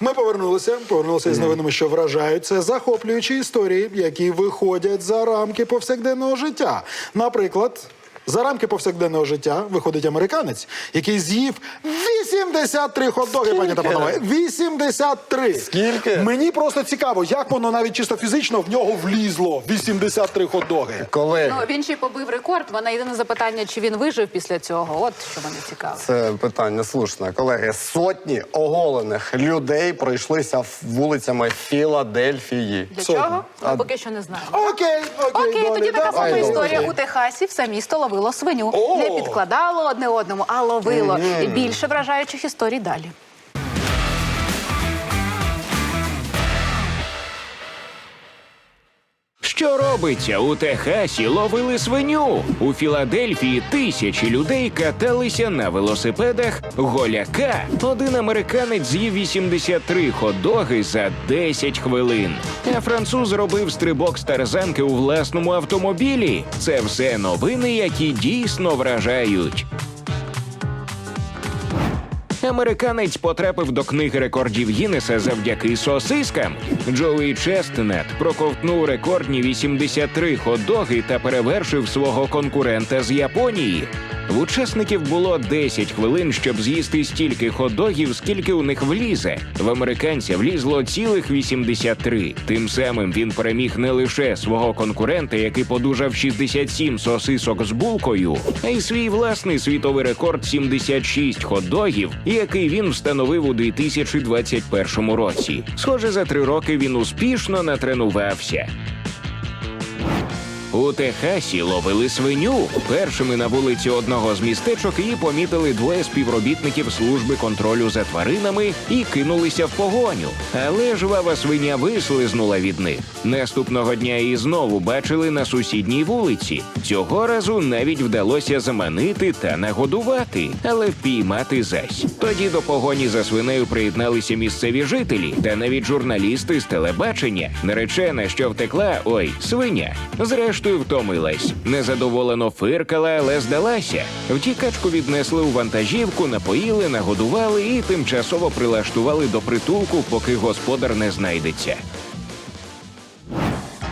Ми повернулися. Повернулися із новинами, що вражають. Це захоплюючі історії, які виходять за рамки повсякденного життя. Наприклад. За рамки повсякденного життя виходить американець, який з'їв 83 хот-доги, пані та панове. 83! Скільки? Мені просто цікаво, як воно навіть чисто фізично в нього влізло 83 хот-доги. Колеги, Ну він ще й побив рекорд. Мене єдине запитання, чи він вижив після цього. От що мене цікаво. це питання слушне. Колеги, сотні оголених людей пройшлися вулицями Філадельфії. Для Сотні. чого? А- Ми поки що не знаємо. Окей, окей, Окей, далі, тоді така давай. сама Ай, історія. У Техасі все місто ловило свиню. О! Не підкладало одне одному, а ловило. І більше вражаючих історій далі. Що робиться у Техасі? Ловили свиню. У Філадельфії тисячі людей каталися на велосипедах голяка. Один американець з'їв 83 хот-доги за 10 хвилин. А француз робив стрибок з тарзанки у власному автомобілі. Це все новини, які дійсно вражають. Американець потрапив до книги рекордів Гіннеса завдяки сосискам. Джоуі Честнет проковтнув рекордні 83 хот-доги та перевершив свого конкурента з Японії. В учасників було 10 хвилин, щоб з'їсти стільки хот-догів, скільки у них влізе. В американця влізло цілих 83. Тим самим він переміг не лише свого конкурента, який подужав 67 сосисок з булкою, а й свій власний світовий рекорд 76 хот-догів, який він встановив у 2021 році. Схоже, за три роки він успішно натренувався. У Техасі ловили свиню. Першими на вулиці одного з містечок її помітили двоє співробітників служби контролю за тваринами і кинулися в погоню. Але жвава свиня вислизнула від них. Наступного дня її знову бачили на сусідній вулиці. Цього разу навіть вдалося заманити та нагодувати, але впіймати зась. Тоді до погоні за свинею приєдналися місцеві жителі та навіть журналісти з телебачення. Наречена, що втекла, ой, свиня. Зрештою втомилась. Незадоволено фиркала, але здалася. Втікачку віднесли у вантажівку, напоїли, нагодували і тимчасово прилаштували до притулку, поки господар не знайдеться.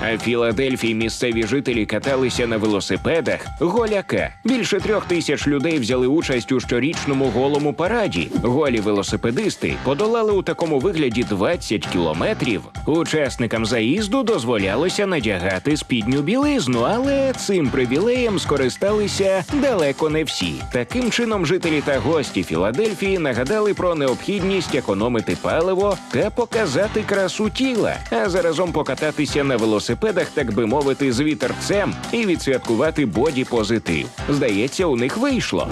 А в Філадельфії місцеві жителі каталися на велосипедах голяка. Більше трьох тисяч людей взяли участь у щорічному голому параді. Голі велосипедисти подолали у такому вигляді 20 кілометрів. Учасникам заїзду дозволялося надягати спідню білизну, але цим привілеєм скористалися далеко не всі. Таким чином, жителі та гості Філадельфії нагадали про необхідність економити паливо та показати красу тіла, а заразом покататися на велосипедах, так би мовити, з вітерцем і відсвяткувати боді позитив. Здається, у них вийшло.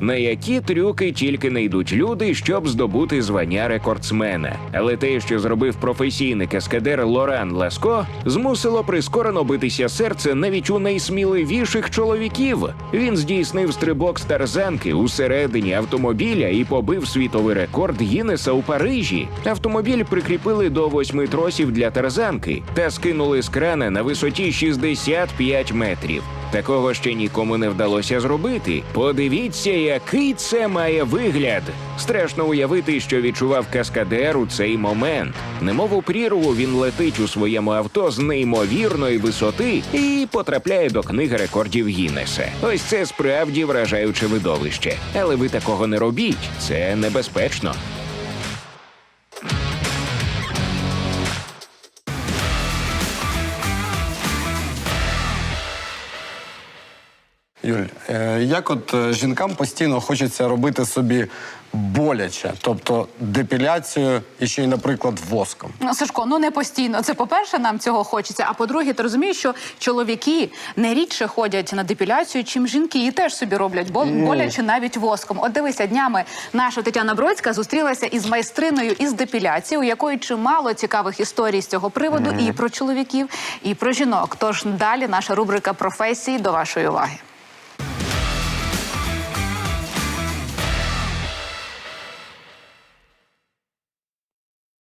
На які трюки тільки не йдуть люди, щоб здобути звання рекордсмена. Але те, що зробив професійний каскадер Лоран Ласко, змусило прискорено битися серце навіть у найсміливіших чоловіків. Він здійснив стрибок з тарзанки усередині автомобіля і побив світовий рекорд Гіннеса у Парижі. Автомобіль прикріпили до восьми тросів для тарзанки та скинули з крана на висоті 65 метрів. Такого ще нікому не вдалося зробити. Подивіться, який це має вигляд. Страшно уявити, що відчував каскадер у цей момент. Немов у прірву він летить у своєму авто з неймовірної висоти і потрапляє до книги рекордів Гіннеса. Ось це справді вражаюче видовище. Але ви такого не робіть. Це небезпечно. Юль, е, як от е, жінкам постійно хочеться робити собі боляче, тобто депіляцію і ще й, наприклад, воском. Ну, Сашко, ну не постійно. Це по-перше, нам цього хочеться. А по-друге, ти розумієш, що чоловіки не рідше ходять на депіляцію, чим жінки, і теж собі роблять бол- боляче навіть воском. От дивися, днями наша Тетяна Бродська зустрілася із майстриною із депіляції, у якої чимало цікавих історій з цього приводу, і про чоловіків, і про жінок. Тож далі наша рубрика професії до вашої уваги.